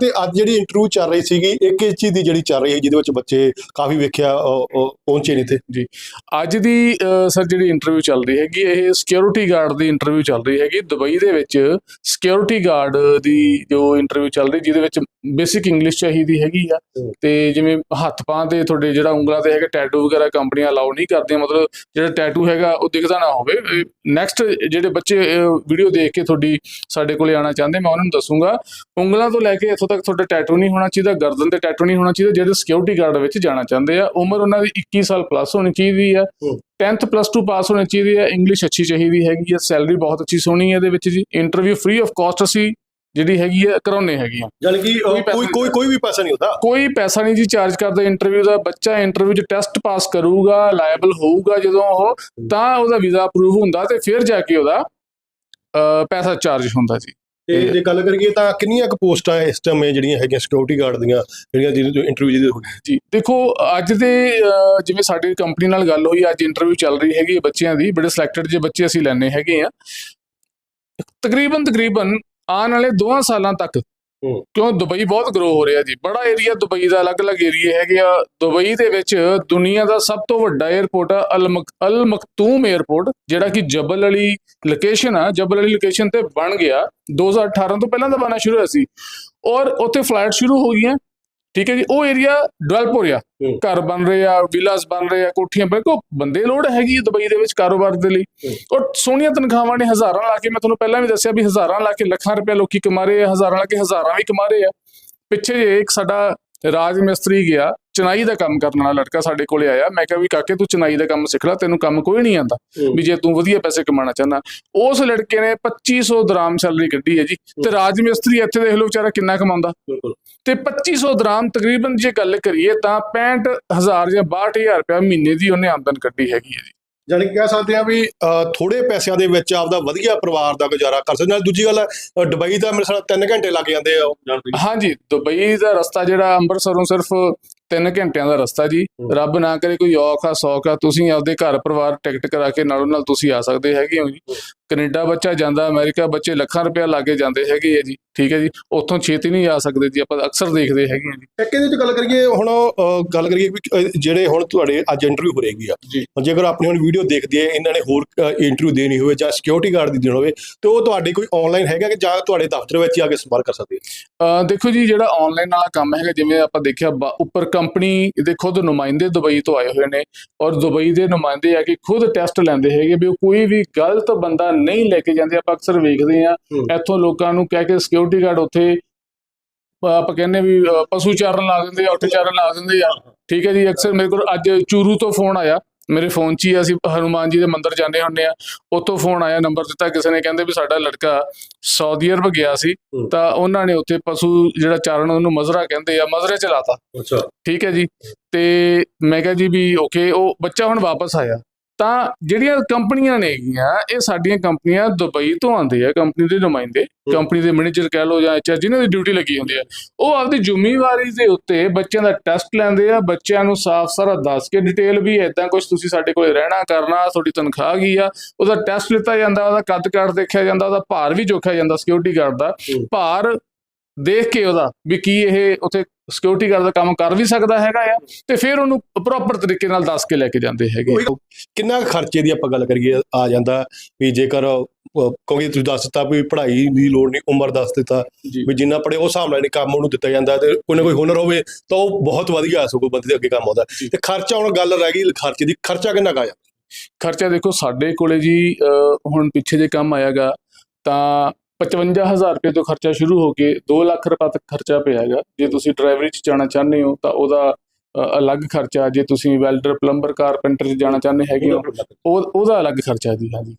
ਤੇ ਅੱਜ ਜਿਹੜੀ ਇੰਟਰਵਿਊ ਚੱਲ ਰਹੀ ਸੀਗੀ ਇੱਕ ਇਸ ਚੀਜ਼ ਦੀ ਜਿਹੜੀ ਚੱਲ ਰਹੀ ਹੈ ਜਿਹਦੇ ਵਿੱਚ ਬੱਚੇ ਕਾਫੀ ਵੇਖਿਆ ਪਹੁੰਚੇ ਨਹੀਂ ਤੇ ਅੱਜ ਦੀ ਸਰ ਜਿਹੜੀ ਇੰਟਰਵਿਊ ਚੱਲ ਰਹੀ ਹੈਗੀ ਇਹ ਸਿਕਿਉਰਿਟੀ ਗਾਰਡ ਦੀ ਇੰਟਰਵਿਊ ਚੱਲ ਰਹੀ ਹੈਗੀ। ਦੁਬਈ ਦੇ ਵਿੱਚ ਸਿਕਿਉਰਿਟੀ ਗਾਰਡ ਦੀ ਜੋ ਇੰਟਰਵਿਊ ਚੱਲ ਰਹੀ ਜਿਹਦੇ ਵਿੱਚ ਬੇਸਿਕ ਇੰਗਲਿਸ਼ ਚਾਹੀਦੀ ਹੈਗੀ ਆ। ਤੇ ਜਿਵੇਂ ਹੱਥ ਪਾਂ ਤੇ ਤੁਹਾਡੇ ਜਿਹੜਾ ਉਂਗਲਾਂ ਤੇ ਹੈਗਾ ਟੈਟੂ ਵਗੈਰਾ ਕੰਪਨੀਆਂ ਅਲਾਉ ਨਹੀਂ ਕਰਦੀਆਂ ਮਤਲਬ ਜਿਹੜਾ ਟੈਟੂ ਹੈਗਾ ਉਹ ਦਿਖਦਾ ਨਾ ਹੋਵੇ। ਨੈਕਸਟ ਜਿਹੜੇ ਬੱਚੇ ਵੀਡੀਓ ਦੇਖ ਕੇ ਤੁਹਾਡੀ ਸਾਡੇ ਕੋਲੇ ਆਉਣਾ ਚਾਹੁੰਦੇ ਮੈਂ ਉਹਨਾਂ ਨੂੰ ਦੱਸੂਗਾ। ਉਂਗਲਾਂ ਤੋਂ ਲੈ ਕੇ ਇੱਥੋਂ ਤੱਕ ਤੁਹਾਡਾ ਟੈਟੂ ਨਹੀਂ ਹੋਣਾ ਚਾਹੀਦਾ ਗਰਦਨ ਤੇ ਟੈਟੂ ਨਹੀਂ ਹੋਣਾ ਚਾਹੀਦਾ ਜਿਹੜੇ ਸਿਕਿਉਰਿਟੀ ਗਾਰਡ ਵਿੱਚ ਜਾਣਾ ਚਾਹੁੰਦੇ ਆ ਉਮਰ ਉਹਨਾਂ ਦੀ 21 ਸਾਲ ਪਲੱਸ ਹੋਣੀ ਚਾਹੀਦੀ ਆ ਹਮ। 10th ਪਲੱਸ 2 ਪਾਸ ਹੋਣੀ ਚਾਹੀਦੀ ਹੈ ਇੰਗਲਿਸ਼ ਅੱਛੀ ਚਾਹੀਦੀ ਹੈਗੀ ਹੈ ਸੈਲਰੀ ਬਹੁਤ ਅੱਛੀ ਸੋਹਣੀ ਹੈ ਇਹਦੇ ਵਿੱਚ ਜੀ ਇੰਟਰਵਿਊ ਫ੍ਰੀ ਆਫ ਕਾਸਟ ਅਸੀਂ ਜਿਹੜੀ ਹੈਗੀ ਹੈ ਕਰਾਉਣੇ ਹੈਗੀ ਆ। ਯਾਨੀ ਕਿ ਕੋਈ ਕੋਈ ਕੋਈ ਵੀ ਪੈਸਾ ਨਹੀਂ ਹੁੰਦਾ। ਕੋਈ ਪੈਸਾ ਨਹੀਂ ਜੀ ਚਾਰਜ ਕਰਦਾ ਇੰਟਰਵਿਊ ਦਾ ਬੱਚਾ ਇੰਟਰਵਿਊ 'ਚ ਟੈਸਟ ਪਾਸ ਕਰੂਗਾ ਲਾਇਬਲ ਹੋਊਗਾ ਜਦੋਂ ਉਹ ਤਾਂ ਉਹਦਾ ਵੀਜ਼ਾ ਅਪਰੂਵ ਹੁੰਦਾ ਤੇ ਫਿਰ ਜਾ ਕੇ ਉਹਦਾ ਪੈਸਾ ਚਾਰਜ ਹੁੰਦਾ ਜੀ। ਤੇ ਜੇ ਗੱਲ ਕਰੀਏ ਤਾਂ ਕਿੰਨੀਆਂ ਕੁ ਪੋਸਟਾਂ ਇਸ ਟਾਈਮ ਜਿਹੜੀਆਂ ਹੈਗੀਆਂ ਸਿਕਿਉਰਿਟੀ ਗਾਰਡ ਦੀਆਂ ਜਿਹੜੀਆਂ ਜਿਹਦੇ ਇੰਟਰਵਿਊ ਜਿਹਦੇ ਹੋਣੀ ਜੀ ਦੇਖੋ ਅੱਜ ਦੇ ਜਿਵੇਂ ਸਾਡੀ ਕੰਪਨੀ ਨਾਲ ਗੱਲ ਹੋਈ ਅੱਜ ਇੰਟਰਵਿਊ ਚੱਲ ਰਹੀ ਹੈਗੀ ਬੱਚਿਆਂ ਦੀ ਬੜੇ ਸਿਲੈਕਟਡ ਜੇ ਬੱਚੇ ਅਸੀਂ ਲੈਣੇ ਹੈਗੇ ਆ ਤਕਰੀਬਨ ਤਕਰੀਬਨ ਆਉਣ ਵਾਲੇ 2 ਸਾਲਾਂ ਤੱਕ। ਕਿਉਂ ਦੁਬਈ ਬਹੁਤ ਗਰੋ ਹੋ ਰਿਹਾ ਜੀ? ਬੜਾ ਏਰੀਆ ਦੁਬਈ ਦਾ, ਅਲੱਗ-ਅਲੱਗ ਏਰੀਆ ਹੈਗੇ ਆ। ਦੁਬਈ ਦੇ ਵਿੱਚ ਦੁਨੀਆ ਦਾ ਸਭ ਤੋਂ ਵੱਡਾ 에ਅਰਪੋਰਟ ਆ, ਅਲ ਅਲ ਮਕਤੂਮ 에ਅਰਪੋਰਟ ਜਿਹੜਾ ਕਿ ਜਬਲ ਅਲੀ ਲੋਕੇਸ਼ਨ ਆ। ਜਬਲ ਅਲੀ ਲੋਕੇਸ਼ਨ ਤੇ ਬਣ ਗਿਆ। 2018 ਤੋਂ ਪਹਿਲਾਂ ਦਾ ਬਣਨਾ ਸ਼ੁਰੂ ਹੋਇਆ ਸੀ। ਔਰ ਉੱਥੇ ਫਲਾਈਟ ਸ਼ੁਰੂ ਹੋ ਗਈਆਂ। ਠੀਕ ਹੈ ਜੀ ਉਹ ਏਰੀਆ ਡਿਵੈਲਪ ਹੋ ਰਿਹਾ। ਘਰ ਬਣ ਰਹੇ ਆ ਵਿਲਾਸ ਬਣ ਰਹੇ ਆ ਕੋਠੀਆਂ ਬਣ ਕੋ ਬੰਦੇ ਲੋੜ ਹੈਗੀ ਦੁਬਈ ਦੇ ਵਿੱਚ ਕਾਰੋਬਾਰ ਦੇ ਲਈ। ਔਰ ਸੋਹਣੀਆਂ ਤਨਖਾਹਾਂ ਨੇ ਹਜ਼ਾਰਾਂ ਲਾ ਕੇ ਮੈਂ ਤੁਹਾਨੂੰ ਪਹਿਲਾਂ ਵੀ ਦੱਸਿਆ ਵੀ ਹਜ਼ਾਰਾਂ ਲਾ ਕੇ ਲੱਖਾਂ ਰੁਪਏ ਲੋਕੀ ਕਮਾ ਰਹੇ ਆ ਹਜ਼ਾਰਾਂ ਲਾ ਕੇ ਹਜ਼ਾਰਾਂ ਵੀ ਕਮਾ ਰਹੇ ਆ ਪਿੱਛੇ ਜੇ ਇੱਕ ਸਾਡਾ ਰਾਜ ਮਿਸਤਰੀ ਗਿਆ ਚਨਾਈ ਦਾ ਕੰਮ ਕਰਨ ਵਾਲਾ ਲੜਕਾ ਸਾਡੇ ਕੋਲੇ ਆਇਆ। ਮੈਂ ਕਿਹਾ ਵੀ ਕਾਕੇ ਤੂੰ ਚਨਾਈ ਦਾ ਕੰਮ ਸਿੱਖ ਲੈ ਤੈਨੂੰ ਕੰਮ ਕੋਈ ਨਹੀਂ ਆਂਦਾ ਵੀ ਜੇ ਤੂੰ ਵਧੀਆ ਪੈਸੇ ਕਮਾਉਣਾ ਚਾਹੁੰਦਾ। ਉਸ ਲੜਕੇ ਨੇ 2500 ਦਰਾਮ ਸੈਲਰੀ ਕੱਢੀ ਹੈ ਜੀ ਤੇ ਰਾਜ ਮਿਸਤਰੀ ਇੱਥੇ ਦੇਖ ਲਓ ਵਿਚਾਰਾ ਕਿੰਨਾ ਕਮਾਉਂਦਾ। ਤੇ 2500 ਦਰਾਮ ਤਕਰੀਬਨ ਜੇ ਗੱਲ ਕਰੀਏ ਤਾਂ 65000 ਜਾਂ 62000 ਰੁਪਏ ਮਹੀਨੇ ਦੀ ਉਹਨੇ ਆਮਦਨ ਕੱਢੀ ਹੈਗੀ ਹੈ ਜੀ। ਕਿ ਕਹਿ ਸਕਦੇ ਆ ਵੀ ਥੋੜੇ ਪੈਸਿਆਂ ਦੇ ਵਿੱਚ ਆਪਦਾ ਵਧੀਆ ਪਰਿਵਾਰ ਦਾ ਗੁਜ਼ਾਰਾ ਕਰ ਸਕਦੇ ਨਾਲ ਦੂਜੀ ਗੱਲ ਅ, ਦੁਬਈ ਦਾ ਮੇਰੇ ਸਾਲ 3 ਘੰਟੇ ਲੱਗ ਜਾਂਦੇ ਆ ਹਾਂਜੀ ਦੁਬਈ ਦਾ ਰਸਤਾ ਜਿਹੜਾ ਅੰਮ੍ਰਿਤਸਰੋਂ ਸਿਰਫ 3 ਘੰਟਿਆਂ ਦਾ ਰਸਤਾ ਜੀ। ਹੂੰ। ਰੱਬ ਨਾ ਕਰੇ ਕੋਈ ਔਖ ਆ ਸੌਖ ਆ ਤੁਸੀਂ ਆਪਦੇ ਘਰ ਪਰਿਵਾਰ ਟਿਕਟ ਕਰਾ ਕੇ ਨਾਲੋਂ ਨਾਲ ਤੁਸੀਂ ਆ ਸਕਦੇ ਹੈਗੇ ਹੋ ਜੀ। ਕੈਨੇਡਾ ਬੱਚਾ ਜਾਂਦਾ ਅਮਰੀਕਾ ਬੱਚੇ ਲੱਖਾਂ ਰੁਪਏ ਲਾ ਕੇ ਜਾਂਦੇ ਹੈਗੇ ਆ ਜੀ ਠੀਕ ਹੈ ਜੀ ਉੱਥੋਂ ਛੇਤੀ ਨਹੀਂ ਆ ਸਕਦੇ ਜੀ ਆਪਾਂ ਅਕਸਰ ਦੇਖਦੇ ਹੈਗੇ ਆ ਜੀ। ਇੱਕ ਇਹਦੇ ਵਿੱਚ ਗੱਲ ਕਰੀਏ ਹੁਣ ਗੱਲ ਕਰੀਏ ਵੀ ਜਿਹੜੇ ਹੁਣ ਤੁਹਾਡੇ ਅੱਜ ਇੰਟਰਵਿਊ ਹੋ ਰਹੀ ਆ। ਜੇਕਰ ਆਪਣੀ ਹੁਣ ਵੀਡੀਓ ਦੇਖਦੀ ਹੈ ਇਹਨਾਂ ਨੇ ਹੋਰ ਇੰਟਰਵਿਊ ਦੇਣੀ ਹੋਵੇ ਜਾਂ ਸਿਕਿਉਰਿਟੀ ਗਾਰਡ ਦੀ ਦੇਣੀ ਹੋਵੇ ਤੇ ਉਹ ਤੁਹਾਡੇ ਕੋਈ ਆਨਲਾਈਨ ਹੈਗਾ ਕਿ ਜਾਂ ਤੁਹਾਡੇ ਦਫ਼ਤਰ ਵਿੱਚ ਹੀ ਆ ਕੇ ਸੰਪਰਕ ਕਰ ਸਕਦੇ ਆ? ਦੇਖੋ ਜੀ ਜਿਹੜਾ ਆਨਲਾਈਨ ਵਾਲਾ ਕੰਮ ਹੈਗਾ ਜਿਵੇਂ ਆਪਾਂ ਦੇਖਿਆ ਉੱਪਰ ਕੰਪਨੀ ਦੇ ਖੁਦ ਨੁਮਾਇੰਦੇ ਦੁਬਈ ਤੋਂ ਆਏ ਹੋਏ ਨੇ ਔਰ ਦੁਬਈ ਦੇ ਨੁਮਾਇੰਦੇ ਆ ਕੇ ਖੁਦ ਟੈਸਟ ਲੈਂਦੇ ਹੈਗੇ ਵੀ ਕੋਈ ਵੀ ਗਲਤ ਬੰਦਾ ਨਹੀਂ ਲੈ ਕੇ ਜਾਂਦੇ ਆਪਾਂ ਅਕਸਰ ਵੇਖਦੇ ਆ। ਇੱਥੋਂ ਲੋਕਾਂ ਨੂੰ ਕਹਿ ਕੇ ਸਿਕਿਉਰਿਟੀ ਗਾਰਡ ਉੱਥੇ ਆਪਾਂ ਕਹਿੰਦੇ ਵੀ ਪਸ਼ੂ ਚਾਰਨ ਲਾ ਦਿੰਦੇ ਆ ਉੱਠ ਚਾਰਨ ਲਾ ਦਿੰਦੇ ਆ। ਠੀਕ ਹੈ ਜੀ ਅਕਸਰ ਮੇਰੇ ਕੋਲ ਅੱਜ ਚੂਰੂ ਤੋਂ ਫੋਨ ਆਇਆ। ਮੇਰੇ ਫੋਨ 'ਚ ਹੀ ਅਸੀਂ ਹਨੂਮਾਨ ਜੀ ਦੇ ਮੰਦਿਰ ਜਾਂਦੇ ਹੁੰਦੇ ਆ ਉੱਥੋਂ ਫੋਨ ਆਇਆ ਨੰਬਰ ਦਿੱਤਾ ਕਿਸੇ ਨੇ ਕਹਿੰਦੇ ਵੀ ਸਾਡਾ ਲੜਕਾ ਸਾਊਦੀ ਅਰਬ ਗਿਆ ਸੀ। ਤਾਂ ਉਹਨਾਂ ਨੇ ਉੱਥੇ ਪਸ਼ੂ ਜਿਹੜਾ ਚਾਰਨ ਉਹਨੂੰ ਮਜ਼ਰਾ ਕਹਿੰਦੇ ਆ ਮਜ਼ਰੇ ਚ ਲਾਤਾ। ਅੱਛਾ। ਠੀਕ ਹੈ ਜੀ। ਤੇ ਮੈਂ ਕਿਹਾ ਜੀ ਵੀ ਓਕੇ ਉਹ ਬੱਚਾ ਹੁਣ ਵਾਪਸ ਆਇਆ। ਤਾਂ ਜਿਹੜੀਆਂ ਕੰਪਨੀਆਂ ਨੇ ਹੈਗੀਆਂ ਇਹ ਸਾਡੀਆਂ ਕੰਪਨੀਆਂ ਦੁਬਈ ਤੋਂ ਆਉਂਦੇ ਆ ਕੰਪਨੀ ਦੇ ਨੁਮਾਇੰਦੇ। ਕੰਪਨੀ ਦੇ ਮੈਨੇਜਰ ਕਹਿ ਲਓ ਜਾਂ ਐਚਆਰ ਜਿਨ੍ਹਾਂ ਦੀ ਡਿਊਟੀ ਲੱਗੀ ਹੁੰਦੀ ਹੈ ਉਹ ਆਪਦੀ ਜ਼ਿੰਮੇਵਾਰੀ ਦੇ ਉੱਤੇ ਬੱਚਿਆਂ ਦਾ ਟੈਸਟ ਲੈਂਦੇ ਆ ਬੱਚਿਆਂ ਨੂੰ ਸਾਫ਼ ਸਾਰਾ ਦੱਸ ਕੇ ਡਿਟੇਲ ਵੀ ਇਦਾਂ ਕੁਝ ਤੁਸੀਂ ਸਾਡੇ ਕੋਲੇ ਰਹਿਣਾ ਕਰਨਾ ਤੁਹਾਡੀ ਤਨਖਾਹ ਕੀ ਆ ਉਹਦਾ ਟੈਸਟ ਲਿੱਤਾ ਜਾਂਦਾ ਉਹਦਾ ਕੱਦ ਕਾਠ ਦੇਖਿਆ ਜਾਂਦਾ ਉਹਦਾ ਭਾਰ ਵੀ ਜੋਖਿਆ ਜਾਂਦਾ ਸਿਕਿਉਰਿਟੀ ਗਾਰਡ ਦਾ। ਭਾਰ ਦੇਖ ਕੇ ਉਹਦਾ ਵੀ ਕੀ ਇਹ ਉੱਥੇ ਸਿਕਿਉਰਿਟੀ ਗਾਰਡ ਦਾ ਕੰਮ ਕਰ ਵੀ ਸਕਦਾ ਹੈਗਾ ਆ ਤੇ ਫਿਰ ਉਹਨੂੰ ਪ੍ਰੋਪਰ ਤਰੀਕੇ ਨਾਲ ਦੱਸ ਕੇ ਲੈ ਕੇ ਜਾਂਦੇ ਹੈਗੇ ਉਹੀ ਕਿੰਨਾ ਖਰਚੇ ਦੀ ਆਪਾਂ ਗੱਲ ਕਰੀਏ ਆ ਜਾਂਦਾ ਵੀ ਜੇਕਰ ਕਿਉਂਕਿ ਤੁਸੀਂ ਦੱਸ ਦਿੱਤਾ ਵੀ ਪੜ੍ਹਾਈ ਦੀ ਲੋੜ ਨਹੀਂ ਉਮਰ ਦੱਸ ਦਿੱਤਾ ਵੀ ਜਿੰਨਾ ਪੜ੍ਹੇ ਉਸ ਹਿਸਾਬ ਨਾਲ ਨਹੀਂ ਕੰਮ ਉਹਨੂੰ ਦਿੱਤਾ ਜਾਂਦਾ ਤੇ ਕੋਈ ਨਾ ਕੋਈ ਹੁਨਰ ਹੋਵੇ ਤਾਂ ਉਹ ਬਹੁਤ ਵਧੀਆ ਸਗੋਂ ਬੰਦੇ ਦੇ ਅੱਗੇ ਕੰਮ ਆਉਂਦਾ। ਤੇ ਖਰਚਾ ਹੁਣ ਗੱਲ ਰਹਿ ਗਈ ਖਰਚੇ ਦੀ ਖਰਚਾ ਕਿੰਨਾ ਕੁ ਆਇਆ? ਖਰਚਾ ਦੇਖੋ ਸਾਡੇ ਕੋਲੇ ਜੀ ਹੁਣ ਪਿੱਛੇ ਜੇ ਕੰਮ ਆਇਆਗਾ ਤਾਂ 55000 ਰੁਪਏ ਤੋਂ ਖਰਚਾ ਸ਼ੁਰੂ ਹੋ ਕੇ 2 ਲੱਖ ਰੁਪਏ ਤੱਕ ਖਰਚਾ ਪਿਆ ਹੈਗਾ। ਜੇ ਤੁਸੀਂ ਡਰਾਈਵਰੀ ਚ ਜਾਣਾ ਚਾਹੁੰਦੇ ਹੋ ਤਾਂ ਉਹਦਾ ਅਲੱਗ ਖਰਚਾ ਜੇ ਤੁਸੀਂ ਵੈਲਡਰ ਪਲੰਬਰ ਕਾਰਪੈਂਟਰ ਚ ਜਾਣਾ ਚਾਹੁੰਦੇ ਹੈਗੇ ਹੋ ਉਹ ਉਹਦਾ ਅਲੱਗ ਖਰਚਾ ਜੀ ਹਾਂਜੀ।